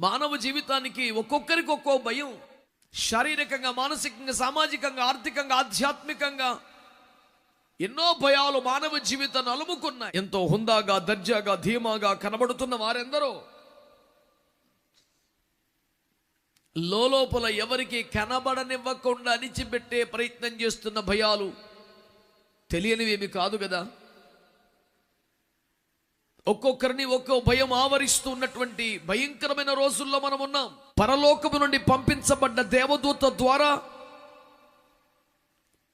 మానవ జీవితానికి ఒక్కొక్కరికి ఒక్కో భయం. శారీరకంగా మానసికంగా సామాజికంగా ఆర్థికంగా ఆధ్యాత్మికంగా ఎన్నో భయాలు మానవ జీవితాన్ని అలుముకున్నాయి. ఎంతో హుందాగా దర్జాగా ధీమాగా కనబడుతున్న వారెందరో. లోపల ఎవరికి కనబడనివ్వకుండా అణిచిపెట్టే ప్రయత్నం చేస్తున్న భయాలు తెలియనివేమి కాదు కదా. ఒక్కొక్కరిని ఒక్కో భయం ఆవరిస్తూ ఉన్నటువంటి భయంకరమైన రోజుల్లో మనం ఉన్నాం. పరలోకము నుండి పంపించబడ్డ దేవదూత ద్వారా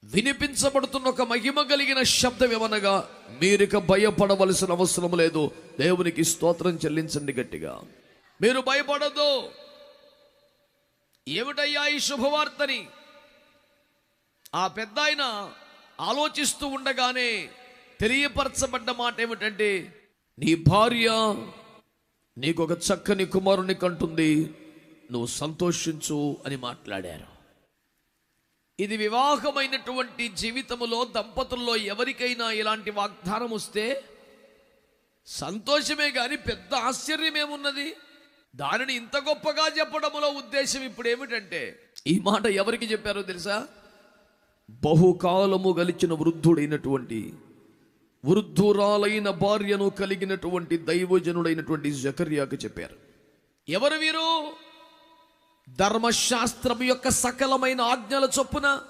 వినిపించబడుతున్న ఒక మహిమ కలిగిన శబ్దం ఏమనగా మీరిక భయపడవలసిన అవసరం లేదు. దేవునికి స్తోత్రం చెల్లించండి గట్టిగా. మీరు భయపడద్దు ఏమిటయ్యా ఈ శుభవార్తని? ఆ పెద్ద ఆయన ఆలోచిస్తూ ఉండగానే తెలియపరచబడ్డ మాట ఏమిటంటే నీ భార్య నీకు ఒక చక్కని కుమారుని కంటుంది. నువ్వు సంతోషించు అని మాట్లాడారు. ఇది వివాహమైనటువంటి జీవితములో దంపతుల్లో ఎవరికైనా ఇలాంటి వాగ్దానం వస్తే సంతోషమే గాని పెద్ద ఆశ్చర్యమేమున్నది. దానిని ఇంత గొప్పగా చెప్పడంలో ఉద్దేశం ఇప్పుడు ఏమిటంటే ఈ మాట ఎవరికి చెప్పారో తెలుసా? బహుకాలము గలిచిన వృద్ధుడైనటువంటి వృద్ధురాలైన భార్యను కలిగినటువంటి దైవజనుడైనటువంటి జకర్యాకు చెప్పారు. ఎవరు వీరు? ధర్మశాస్త్రం యొక్క సకలమైన ఆజ్ఞల చొప్పున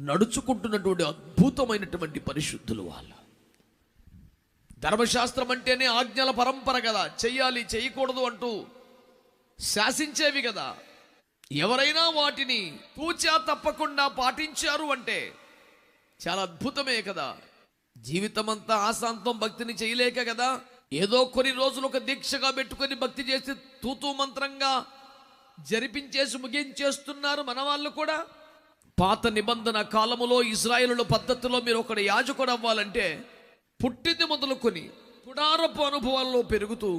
నడుచుకుంటున్నటువంటి అద్భుతమైనటువంటి పరిశుద్ధులు వాళ్ళు. ధర్మశాస్త్రం అంటేనే ఆజ్ఞల పరంపర కదా. చెయ్యాలి చేయకూడదు అంటూ శాసించేవి కదా. ఎవరైనా వాటిని తూచా తప్పకుండా పాటించారు అంటే చాలా అద్భుతమే కదా. జీవితమంతా ఆశాంతం భక్తిని చేయలేక కదా? ఏదో కొన్ని రోజులు ఒక దీక్షగా పెట్టుకొని భక్తి చేసి తూతూ మంత్రంగా జరిపించేసి ముగించేస్తున్నారు మన వాళ్ళు కూడా. పాత నిబంధన కాలములో ఇజ్రాయేలుల పద్ధతిలో మీరు ఒకటి యాజకుడు అవ్వాలంటే పుట్టింది మొదలుకొని పుడారపు అనుభవాల్లో పెరుగుతూ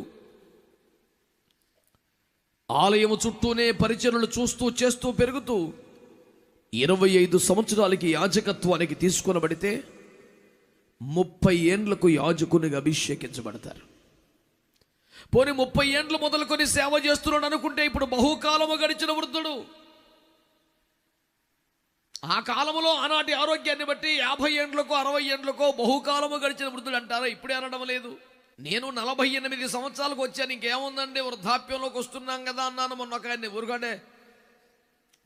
ఆలయము చుట్టూనే పరిచయలు చూస్తూ చేస్తూ పెరుగుతూ ఇరవై ఐదు సంవత్సరాలకి యాజకత్వానికి తీసుకొనబడితే ముప్పై ఏండ్లకు యాజకునిగా అభిషేకించబడతారు. పోనీ ముప్పై ఏండ్లు మొదలుకొని సేవ చేస్తున్నాడు అనుకుంటే ఇప్పుడు బహుకాలము గడిచిన వృద్ధుడు. ఆ కాలంలో ఆనాటి ఆరోగ్యాన్ని బట్టి యాభై ఏండ్లకో అరవై ఏండ్లకో బహుకాలము గడిచిన వృద్ధుడు అంటారా? ఇప్పుడే అనడం లేదు. నేను నలభై ఎనిమిది సంవత్సరాలకు వచ్చాను ఇంకేముందండి? వృద్ధాప్యంలోకి వస్తున్నాం కదా అన్నాను మొన్న ఒక ఆయన ఊరుగానే.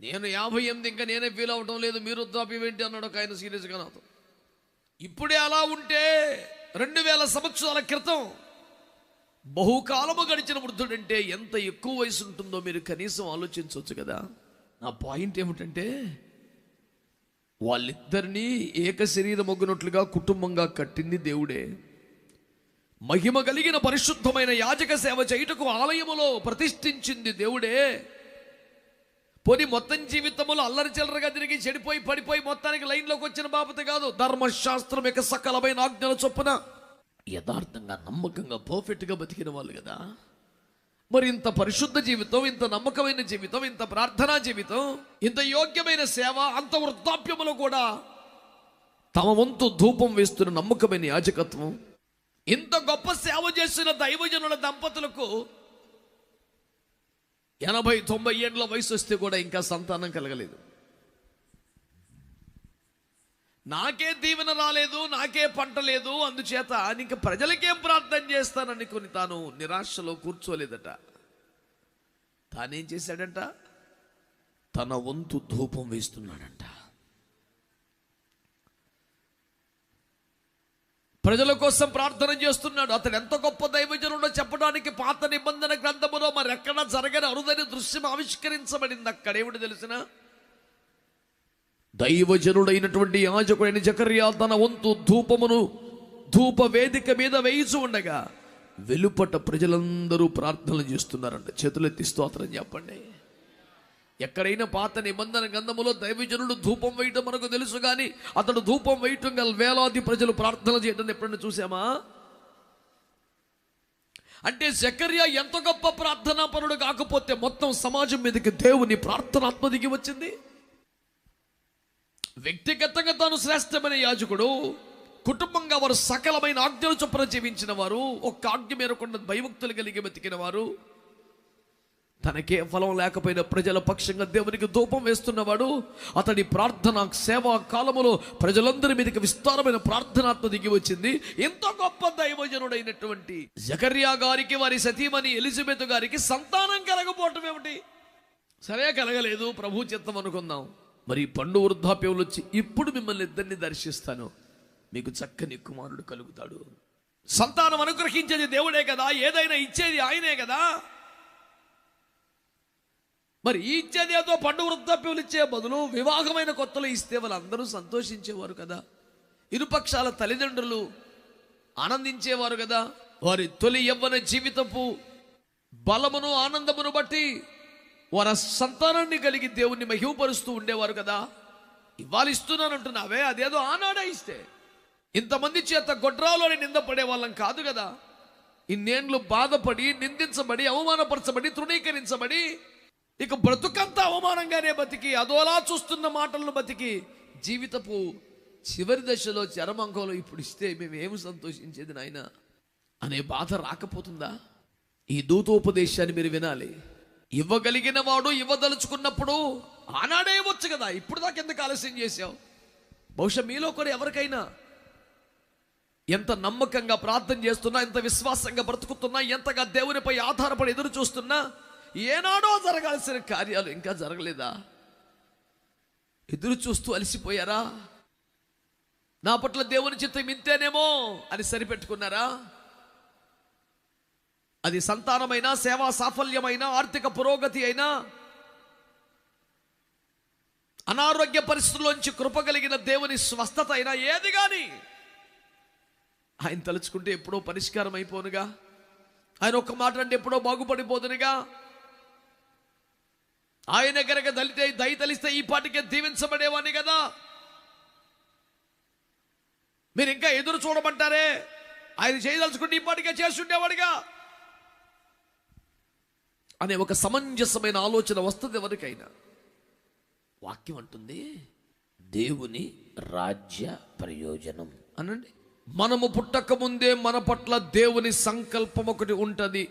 నేను యాభై ఎనిమిది ఇంకా నేనే ఫీల్ అవటం లేదు మీరు వృద్ధాప్యం ఏంటి? అన్నాడు ఒక ఆయన సీరియస్గా నాతో. ఇప్పుడే అలా ఉంటే రెండు వేల సంవత్సరాల క్రితం బహుకాలము గడిచిన వృద్ధుడంటే ఎంత ఎక్కువ వయసు ఉంటుందో మీరు కనీసం ఆలోచించవచ్చు కదా. నా పాయింట్ ఏమిటంటే వాళ్ళిద్దరినీ ఏక శరీరమొగ్గునట్లుగా కుటుంబంగా కట్టింది దేవుడే. మహిమ కలిగిన పరిశుద్ధమైన యాజక సేవ చేయుటకు ఆలయములో ప్రతిష్ఠించింది దేవుడే. పోనీ మొత్తం జీవితంలో అల్లరి చిల్లరగా తిరిగి చెడిపోయి పడిపోయి మొత్తానికి లైన్లోకి వచ్చిన బాపత కాదు. ధర్మశాస్త్రం యొక్క సకలమైన ఆజ్ఞల చొప్పున యథార్థంగా నమ్మకంగా పర్ఫెక్ట్గా బతికిన వాళ్ళు కదా. మరి ఇంత పరిశుద్ధ జీవితం ఇంత నమ్మకమైన జీవితం ఇంత ప్రార్థనా జీవితం ఇంత యోగ్యమైన సేవ అంత వృద్ధాప్యములో కూడా తమ వంతు ధూపం వేస్తున్న నమ్మకమైన యాజకత్వం ఇంత గొప్ప సేవ చేస్తున్న దైవజనుల దంపతులకు ఎనభై తొంభై ఏండ్ల వయసు వస్తే కూడా ఇంకా సంతానం కలగలేదు. నాకే దీవెన రాలేదు నాకే పంట లేదు అందుచేత ఇంక ప్రజలకేం ప్రార్థన చేస్తానని కొని తాను నిరాశలో కూర్చోలేదట. తానేం చేశాడంట? తన వంతు ధూపం వేస్తున్నాడంట. ప్రజల కోసం ప్రార్థన చేస్తున్నాడు. అతడు ఎంత గొప్ప దైవజనుడో చెప్పడానికి పాత నిబంధన గ్రంథము దృశ్యం ఆవిష్కరించబడింది అక్కడేమిటి తెలిసిన? దైవజనుడైనటువంటి యాజకుడైన జకర్యా తన వంతు ధూపమును ధూప వేదిక మీద వేయిచు ఉండగా వెలుపట ప్రజలందరూ ప్రార్థనలు చేస్తున్నారంట. చేతులెత్తి స్తోత్రం చెప్పండి. ఎక్కడైనా పాత నిబంధన గంధములో దైవజనుడు ధూపం వేయటం మనకు తెలుసు కానీ అతడు ధూపం వేయటం గల వేలాది ప్రజలు ప్రార్థన చేయడం ఎప్పుడైనా చూసామా? అంటే జకర్యా ఎంత గొప్ప ప్రార్థనా పరుడు కాకపోతే మొత్తం సమాజం మీదకి దేవుని ప్రార్థనాత్మ దిగి వచ్చింది. వ్యక్తిగతంగా తాను శ్రేష్టమైన యాజకుడు. కుటుంబంగా వారు సకలమైన ఆజ్ఞలు చొప్పున జీవించిన వారు ఒక్క ఆజ్ఞ మేరకుండా భయభక్తులు కలిగి బతికిన వారు తనకే ఫలం లేకపోయిన ప్రజల పక్షంగా దేవునికి ధూపం వేస్తున్నవాడు అతడి ప్రార్థన సేవా కాలములో ప్రజలందరి మీదకి విస్తారమైన ప్రార్థనాత్మ దిగి వచ్చింది. ఎంతో గొప్ప దైవజనుడైనటువంటి జకర్యా గారికి వారి సతీమణి ఎలిజబెత్ గారికి సంతానం కలగపోవటం ఏమిటి? సరే కలగలేదు. ప్రభు చిత్తం అనుకుందాం. మరి పండు వృద్ధాప్యంలో వచ్చి ఇప్పుడు మిమ్మల్ని ఇద్దరిని దర్శిస్తాను. మీకు చక్కని కుమారుడు కలుగుతాడు. సంతానం అనుగ్రహించేది దేవుడే కదా. ఏదైనా ఇచ్చేది ఆయనే కదా. మరి ఈ ఇచ్చేది ఏదో పండు వృద్ధాప్యములు ఇచ్చే బదులు వివాహమైన కొత్తలు ఇస్తే వాళ్ళందరూ సంతోషించేవారు కదా. ఇరుపక్షాల తల్లిదండ్రులు ఆనందించేవారు కదా. వారి తొలి యవ్వన జీవితపు బలమును ఆనందమును బట్టి వారి సంతానాన్ని కలిగి దేవుణ్ణి మహిమపరుస్తూ ఉండేవారు కదా. ఇవాళ ఇస్తున్నానంటున్నావే అదేదో ఆనాడే ఇస్తే. ఇంతమంది చేత గొడ్రాలోని నిందపడే వాళ్ళం కాదు కదా. ఇన్నేండ్లు బాధపడి నిందించబడి అవమానపరచబడి తృణీకరించబడి ఇక బ్రతుకంతా అవమానంగానే బతికి అదోలా చూస్తున్న మాటలను బతికి జీవితపు చివరి దశలో చరమంకంలో ఇప్పుడు ఇస్తే మేము ఏమి సంతోషించేది నాయన? అనే బాధ రాకపోతుందా? ఈ దూతోపదేశాన్ని మీరు వినాలి. ఇవ్వగలిగిన వాడు ఇవ్వదలుచుకున్నప్పుడు ఆనాడే ఇవ్వచ్చు కదా ఇప్పుడు దాకా ఎందుకు ఆలస్యం చేశావు? బహుశా మీలో కూడా ఎవరికైనా ఎంత నమ్మకంగా ప్రార్థన చేస్తున్నా ఎంత విశ్వాసంగా బ్రతుకుతున్నా ఎంతగా దేవునిపై ఆధారపడి ఎదురు చూస్తున్నా ఏనాడో జరగాల్సిన కార్యాలు ఇంకా జరగలేదా? ఎదురు చూస్తూ అలసిపోయారా? నా పట్ల దేవుని చిత్తం ఇంతేనేమో అని సరిపెట్టుకున్నారా? అది సంతానమైన సేవా సాఫల్యమైన ఆర్థిక పురోగతి అయినా అనారోగ్య పరిస్థితుల్లోంచి కృపగలిగిన దేవుని స్వస్థత అయినా ఏది కానీ ఆయన తలుచుకుంటే ఎప్పుడో పరిష్కారం అయిపోనుగా. ఆయన ఒక్క మాట అంటే ఎప్పుడో బాగుపడిపోదునుగా. ఆయన గనక దళితే దయ తలిస్తే ఈ పాటికే దీవించబడేవాడిని కదా? మీరు ఇంకా ఎదురు చూడమంటారే? ఆయన చేయదలుచుకుంటే ఈ పాటికే చేస్తుండేవాడిగా. అనే ఒక సమంజసమైన ఆలోచన వస్తుంది ఎవరికైనా. వాక్యం అంటుంది దేవుని రాజ్య ప్రయోజనం. అనండి. మనము పుట్టక ముందే మన పట్ల దేవుని సంకల్పం ఒకటి ఉంటుంది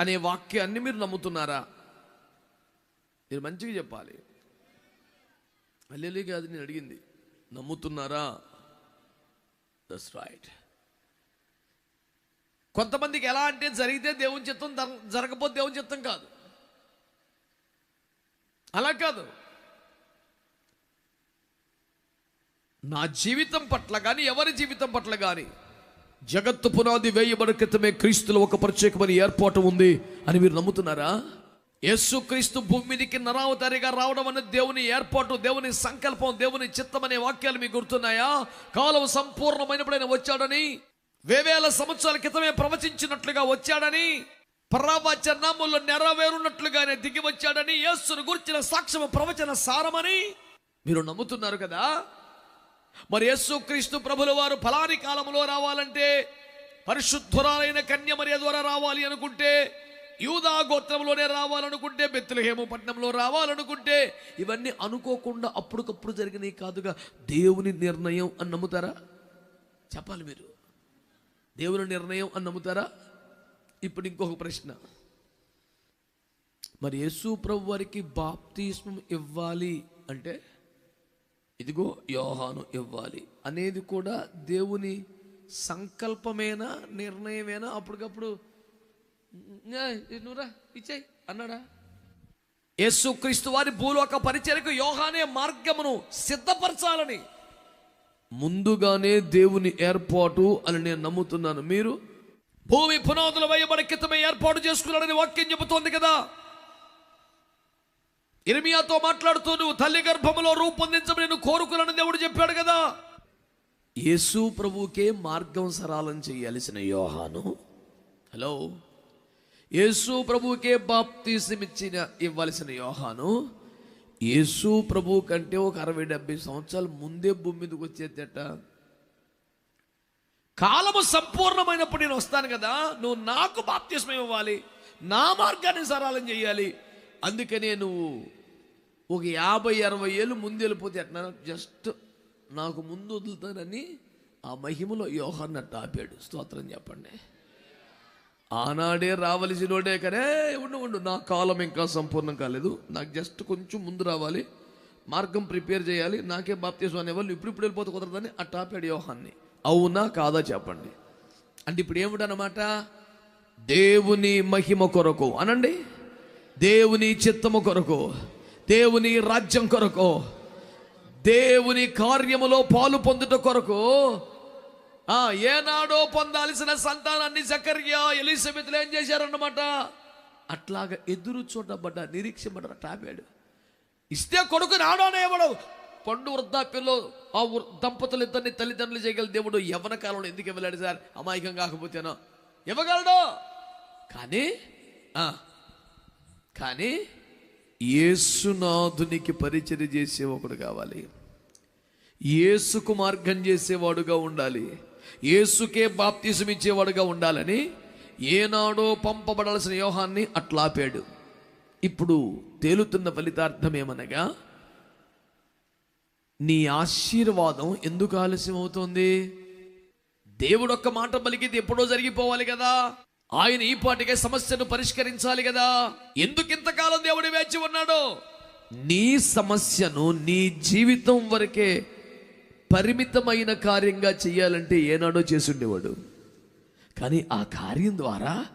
అనే వాక్యాన్ని మీరు నమ్ముతున్నారా? మీరు మంచిగా చెప్పాలి. అల్లెలి కాదు నేను అడిగింది. నమ్ముతున్నారా? దట్స్ రైట్ కొంతమందికి ఎలా అంటే జరిగితే దేవుని చిత్తం జర- జరగకపోతే దేవుని చిత్తం కాదు. అలా కాదు. నా జీవితం పట్ల కానీ ఎవరి జీవితం పట్ల కానీ జగత్తు పునాది వేయబడి క్రితమే క్రీస్తులో ఒక ప్రత్యేకమైన ఏర్పాటు ఉంది అని మీరు నమ్ముతున్నారా? యేసుక్రీస్తు భూమి మీదకి నరావతారిగా రావడం అనేది దేవుని ఏర్పాటు దేవుని సంకల్పం దేవుని చిత్తం అనే వాక్యాలు మీకు గుర్తున్నాయా? కాలం సంపూర్ణమైనప్పుడు ఆయన వచ్చాడని వేవేల సంవత్సరాల క్రితమే ప్రవచించినట్లుగా వచ్చాడని ప్రవచనములు నెరవేరున్నట్లుగానే దిగి వచ్చాడని యేసును గురించిన సాక్ష్యము ప్రవచన సారమని మీరు నమ్ముతున్నారు కదా? మరి యేసుక్రీస్తు ప్రభుల వారు ఫలాని కాలంలో రావాలంటే పరిశుద్ధురాలైన కన్యమర్య ద్వారా రావాలి అనుకుంటే యూదా గోత్రంలోనే రావాలనుకుంటే బెత్లహేము పట్టణంలో రావాలనుకుంటే ఇవన్నీ అనుకోకుండా అప్పటికప్పుడు జరిగినవి కాదుగా. దేవుని నిర్ణయం అని నమ్ముతారా? చెప్పాలి మీరు. దేవుని నిర్ణయం అని నమ్ముతారా? ఇప్పుడు ఇంకొక ప్రశ్న. మరి యేసు ప్రభు వారికి బాప్తిస్మం ఇవ్వాలి అంటే ఇదిగో యోహాను ఇవ్వాలి అనేది కూడా దేవుని సంకల్పమేనా నిర్ణయమేనా? అప్పటికప్పుడు నువ్వురా ఇచ్చేయి అన్నాడా? యేసుక్రీస్తు వారి భూలోక పరిచయకు యోహానే మార్గమును సిద్ధపరచాలని. ముందుగానే దేవుని ఏర్పాటు అని నేను నమ్ముతున్నాను. మీరు? భూమి పునాదుల వేయబడి క్రితమే ఏర్పాటు చేసుకున్నాడని వాక్యం చెబుతోంది కదా. ఇర్మియాతో మాట్లాడుతూ నువ్వు తల్లి గర్భములో రూపొందించమని నేను కోరుకున్నాను దేవుడు చెప్పాడు కదా. యేసు ప్రభువుకే మార్గం సరళం చేయాల్సిన యోహాను. హలో? యేసు ప్రభువుకే బాప్తీసం ఇవ్వాల్సిన యోహాను యేసు ప్రభు కంటే ఒక అరవై డెబ్బై సంవత్సరాల ముందే భూమి మీదకి వచ్చేదట కాలము సంపూర్ణమైనప్పుడు నేను వస్తాను కదా నువ్వు నాకు బాప్తిస్మం ఇవ్వాలి నా మార్గాన్ని సరళం చేయాలి అందుకనే నువ్వు ఒక యాభై అరవై ఏళ్ళు ముందు వెళ్ళిపోతే ఎట్లా జస్ట్ నాకు ముందు వదులుతానని ఆ మహిమలో యోహాన్ని ఆపాడు స్తోత్రం చెప్పండి ఆనాడే రావలసినోడే కానీ ఉండు ఉండు నా కాలం ఇంకా సంపూర్ణం కాలేదు. నాకు జస్ట్ కొంచెం ముందు రావాలి మార్గం ప్రిపేర్ చేయాలి నాకే బాప్తీసం అనేవాళ్ళు ఇప్పుడు ఇప్పుడు వెళ్ళిపోతే కుదరదని ఆ టాపాడు యోహాన్ని. అవునా కాదా చెప్పండి. అంటే ఇప్పుడు ఏమిటనమాట దేవుని మహిమ కొరకు అనండి? దేవుని చిత్తము కొరకు దేవుని రాజ్యం కొరకు దేవుని కార్యములో పాలు పొందుట కొరకు ఏనాడో పొందాల్సిన సంతానాన్ని జకర్యా ఎలిజబెత్లు ఏం చేశారన్నమాట? అట్లాగా ఎదురు చూడబడ్డ నిరీక్షబడ్డ టాపాడు ఇస్తే కొడుకు నాడోనే ఇవ్వడు పండు వృద్ధాప్యంలో ఆ వృ- దంపతులు ఇద్దరిని తల్లిదండ్రులు చేయగల దేవుడు యవన కాలంలో ఎందుకు ఇవ్వలేడు సార్? అమాయకం కాకపోతేనో. ఇవ్వగలడు! కానీ కానీ యేసునాథునికి పరిచయం చేసే ఒకడు కావాలి. యేసుకు మార్గం చేసేవాడుగా ఉండాలి. యేసుకే బాప్తిజం ఇచ్చేవాడుగా ఉండాలని ఏనాడో పంపబడాల్సిన యోహాన్ని అట్లాపాడు. ఇప్పుడు తేలుతున్న ఫలితార్థం ఏమనగా నీ ఆశీర్వాదం ఎందుకు ఆలస్యం అవుతుంది దేవుడు ఒక్క మాట పలికితే ఎప్పుడో జరిగిపోవాలి కదా. ఆయన ఈ పాటికే సమస్యను పరిష్కరించాలి కదా. ఎందుకు ఇంతకాలం దేవుడు వేచి ఉన్నాడు? నీ సమస్యను నీ జీవితం వరకే పరిమితమైన కార్యంగా చేయాలంటే ఏనాడో చేసుండేవాడు. కానీ ఆ కార్యం ద్వారా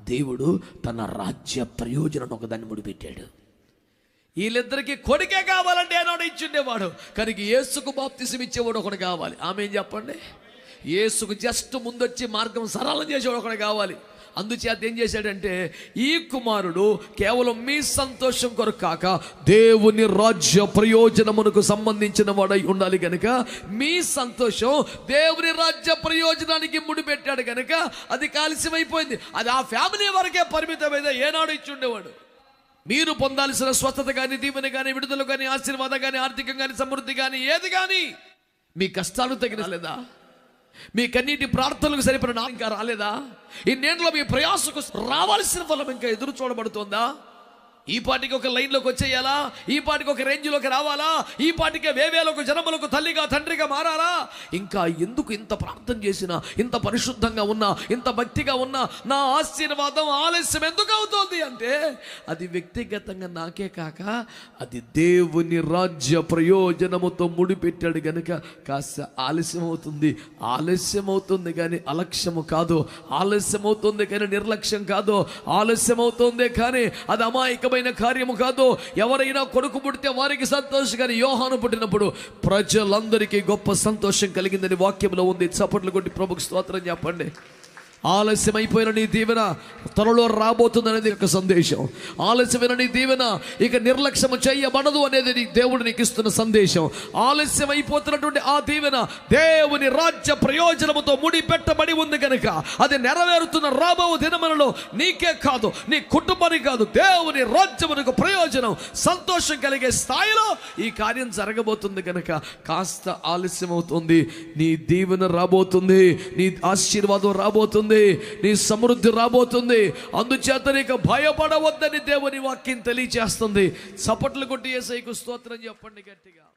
దేవుడు తన రాజ్య ప్రయోజనం ఒకదాన్ని ముడిపెట్టాడు. వీళ్ళిద్దరికి కొడుకే కావాలంటే ఏనాడు ఇచ్చిండేవాడు. కానీ ఏసుకు బాప్తిసం ఇచ్చేవాడు ఒకడు కావాలి. ఆమె ఏం చెప్పండి? యేసుకు జస్ట్ ముందొచ్చి మార్గం సరళం చేసేవాడు ఒకడు కావాలి. అందుచేత ఏం చేశాడంటే ఈ కుమారుడు కేవలం మీ సంతోషం కొరకు కాక దేవుని రాజ్య ప్రయోజనమునకు సంబంధించిన వాడై ఉండాలి కనుక మీ సంతోషం దేవుని రాజ్య ప్రయోజనానికి ముడిపెట్టాడు కనుక అది కాలుష్యమైపోయింది అది ఆ ఫ్యామిలీ వరకే పరిమితమైతే ఏనాడు ఇచ్చి ఉండేవాడు. మీరు పొందాల్సిన స్వస్థత కానీ దీవెన కానీ విడుదల కానీ ఆశీర్వాదం కానీ ఆర్థికం కానీ సమృద్ధి కానీ ఏది కానీ మీ కష్టాలు తగిన లేదా మీ కన్నీటి ప్రార్థనలకు సరిపడిన ఇంకా రాలేదా? ఇన్నేళ్ళలో మీ ప్రయాసకు రావాల్సిన ఫలం ఇంకా ఎదురు చూడబడుతుందా? ఈ పాటికి ఒక లైన్లోకి వచ్చేయాలా? ఈ పాటికి ఒక రేంజ్లోకి రావాలా? ఈ పాటికి వేవేలకు జనములకు తల్లిగా తండ్రిగా మారాలా? ఇంకా ఎందుకు ఇంత ప్రార్థన చేసినా ఇంత పరిశుద్ధంగా ఉన్నా ఇంత భక్తిగా ఉన్నా నా ఆశీర్వాదం ఆలస్యం ఎందుకు అవుతోంది అంటే అది వ్యక్తిగతంగా నాకే కాక అది దేవుని రాజ్య ప్రయోజనముతో ముడిపెట్టాడు గనుక కాస్త ఆలస్యం అవుతుంది. ఆలస్యం అవుతుంది కానీ అలక్ష్యము కాదు. ఆలస్యం అవుతుంది కానీ నిర్లక్ష్యం కాదు. ఆలస్యం అవుతుంది కానీ అది అమాయకం అమాయకమైన కార్యము కాదు. ఎవరైనా కొడుకు పుడితే వారికి సంతోషం. కానీ యోహాను పుట్టినప్పుడు ప్రజలందరికీ గొప్ప సంతోషం కలిగిందని వాక్యంలో ఉంది. చప్పట్లు కొట్టి ప్రభుకు స్తోత్రం చెప్పండి. ఆలస్యమైపోయిన నీ దీవెన త్వరలో రాబోతుందనేది ఒక సందేశం. ఆలస్యమైన నీ దీవెన ఇక నిర్లక్ష్యం చేయబడదు అనేది నీ దేవుడు నీకు ఇస్తున్న సందేశం. ఆలస్యమైపోతున్నటువంటి ఆ దీవెన దేవుని రాజ్య ప్రయోజనముతో ముడి పెట్టబడి ఉంది కనుక అది నెరవేరుతున్న రాబో దినములలో నీకే కాదు నీ కుటుంబానికి కాదు దేవుని రాజ్యమునకు ప్రయోజనం సంతోషం కలిగే స్థాయిలో ఈ కార్యం జరగబోతుంది కనుక కాస్త ఆలస్యం అవుతుంది నీ దీవెన రాబోతుంది నీ ఆశీర్వాదం రాబోతుంది. నీ సమృద్ధి రాబోతుంది. అందుచేత నీకు భయపడవద్దని దేవుని వాక్యం తెలియచేస్తుంది. చప్పట్లు కొట్టి ఏసైకు స్తోత్రం చెప్పండి గట్టిగా.